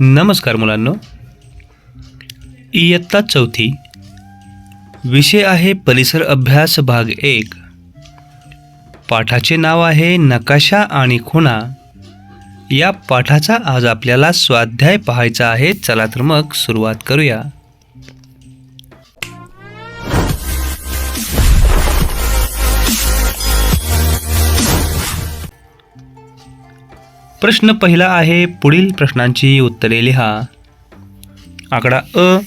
नमस्कार मुलांनो. इयत्ता चौथी. विषय आहे परिसर अभ्यास भाग एक. पाठाचे नाव आहे नकाशा आणि खुणा. या पाठाचा आज आपल्याला स्वाध्याय पाहायचा आहे. चला तर मग सुरुवात करूया. प्रश्न पहिला आहे पुढील प्रश्नांची उत्तरे लिहा. आकडा अ.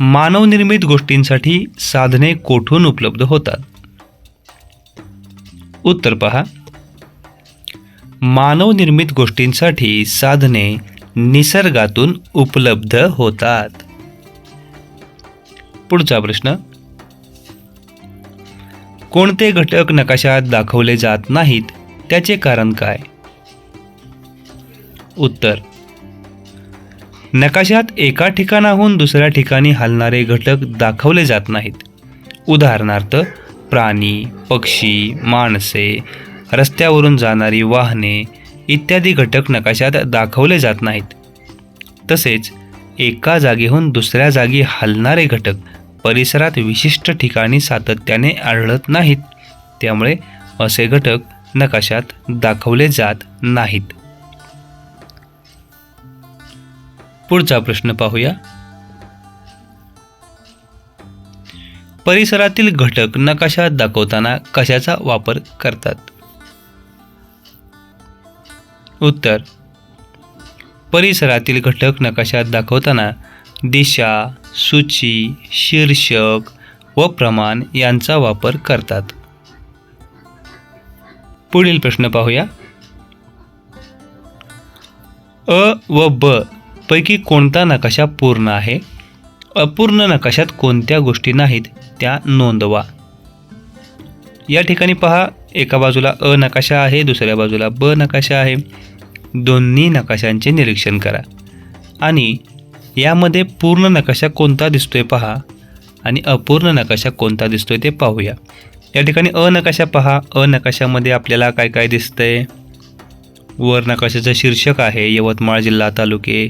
मानवनिर्मित गोष्टींसाठी साधने कोठून उपलब्ध होतात? उत्तर पहा. मानवनिर्मित गोष्टींसाठी साधने निसर्गातून उपलब्ध होतात. पुढचा प्रश्न. कोणते घटक नकाशात दाखवले जात नाहीत? त्याचे कारण काय? उत्तर. नकाशात एका ठिकाणाहून दुसऱ्या ठिकाणी हलणारे घटक दाखवले जात नाहीत. उदाहरणार्थ प्राणी पक्षी माणसे रस्त्यावरून जाणारी वाहने इत्यादी घटक नकाशात दाखवले जात नाहीत. तसेच एका जागेहून दुसऱ्या जागी हलणारे घटक परिसरात विशिष्ट ठिकाणी सातत्याने आढळत नाहीत. त्यामुळे असे घटक नकाशात दाखवले जात नाहीत. पुढचा प्रश्न पाहूया. परिसरातील घटक नकाशात दाखवताना कशाचा वापर करतात? उत्तर परिसरातील घटक नकाशात दाखवताना दिशा सूची शीर्षक व प्रमाण यांचा वापर करतात. पुढील प्रश्न पाहूया. अ व ब पैकी कोणता नकाशा पूर्ण आहे? अपूर्ण नकाशात कोणत्या गोष्टी नाहीत? त्या नोंदवा. या ठिकाणी पहा एका बाजूला अ नकाशा आहे दुसऱ्या बाजूला ब नकाशा आहे. दोन्ही नकाशांचे निरीक्षण करा. आणि यामध्ये पूर्ण नकाशा कोणता दिसतोय पहा आणि अपूर्ण नकाशा कोणता दिसतोय ते पाहूया. या ठिकाणी अ नकाशा पहा. अ नकाशामध्ये आपल्याला काय काय दिसतंय? वर नकाशाचं शीर्षक आहे यवतमाळ जिल्हा तालुके.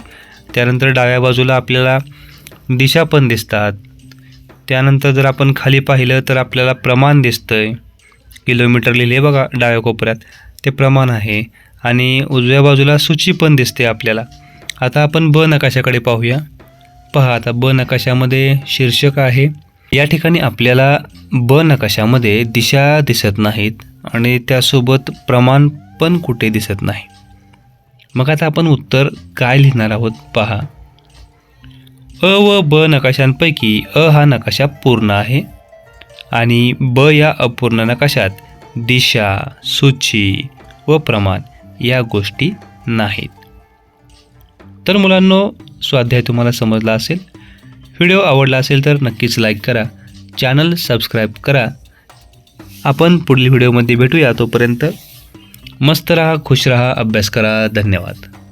त्यानंतर डाव्या बाजूला आपल्याला दिशा पण दिसतात. त्यानंतर जर आपण खाली पाहिलं तर आपल्याला प्रमाण दिसतं आहे किलोमीटर लिहिले बघा डाव्या कोपऱ्यात. ते प्रमाण आहे. आणि उजव्या बाजूला सूची पण दिसते आपल्याला. आता आपण ब नकाशाकडे पाहूया. पहा आता ब नकाशामध्ये शीर्षक आहे. या ठिकाणी आपल्याला ब नकाशामध्ये दिशा दिसत नाहीत. आणि त्यासोबत प्रमाण पण कुठे दिसत नाही. मग आता आपण उत्तर काय लिहिणार आहोत पहा. अ व ब नकाशांपैकी अ हा नकाशा पूर्ण आहे आणि ब या अपूर्ण नकाशात दिशा सूची व प्रमाण या गोष्टी नाहीत. तर मुलांनो स्वाध्याय तुम्हाला समजला असेल. व्हिडिओ आवडला असेल तर नक्कीच लाईक करा. चॅनल सबस्क्राईब करा. आपण पुढील व्हिडिओमध्ये भेटूया तोपर्यंत मस्त रहा खुश रहा अभ्यास करा धन्यवाद.